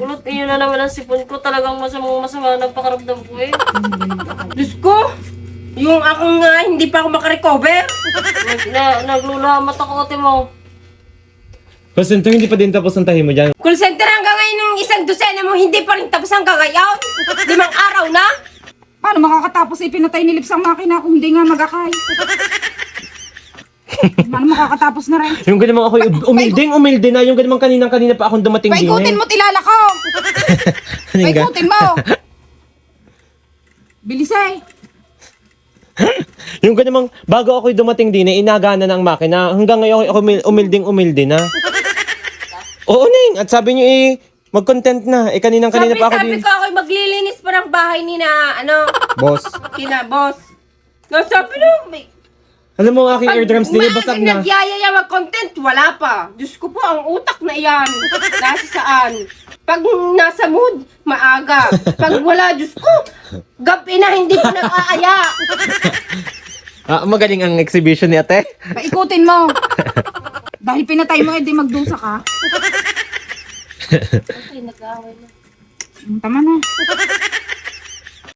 Kulot iyo na naman ang sipon ko. Talagang masamang masama na pakaramdam ko eh. Diyos ko! Yung akong nga, hindi pa ako makarecover. Nag, na, naglulamat ako ate mo. Call center, hindi pa din tapos ang tahi mo dyan. Call center hanggang ngayon ng isang dosena mo, hindi pa rin tapos hanggang ngayon. Limang araw na. Paano makakatapos eh, pinatay ni Lips ang makina kung hindi nga magakay? Paano makakatapos na rin? Yung ganun ako, umilding, umilde na. Yung ganun kaninang kanina pa akong dumating din Paikutin eh. mo tilala! Ga- Paikutin mo! Bilis eh! Yung ganun bago ako dumating din eh, inagana ng makina. Hanggang ngayon ako umil- umilding, umilde na. Oo, Ning. At sabi niyo eh, mag-content na. Eh, kaninang kanina Sabi, pa ako sabi din. ko ako'y maglilinis pa ng bahay ni na, ano, Boss. kina boss. No, sabi no, may, Alam mo aking eardrums din, eh, basag na. nagyayaya mag-content, wala pa. Diyos ko po, ang utak na iyan. Nasa saan? Pag nasa mood, maaga. Pag wala, Diyos ko, gabi na hindi ko nag-aaya. Ah, magaling ang exhibition ni ate. Paikutin mo! Dahil pinatay mo, edi magdusa ka. Ay, nag-aaway na. Tama na.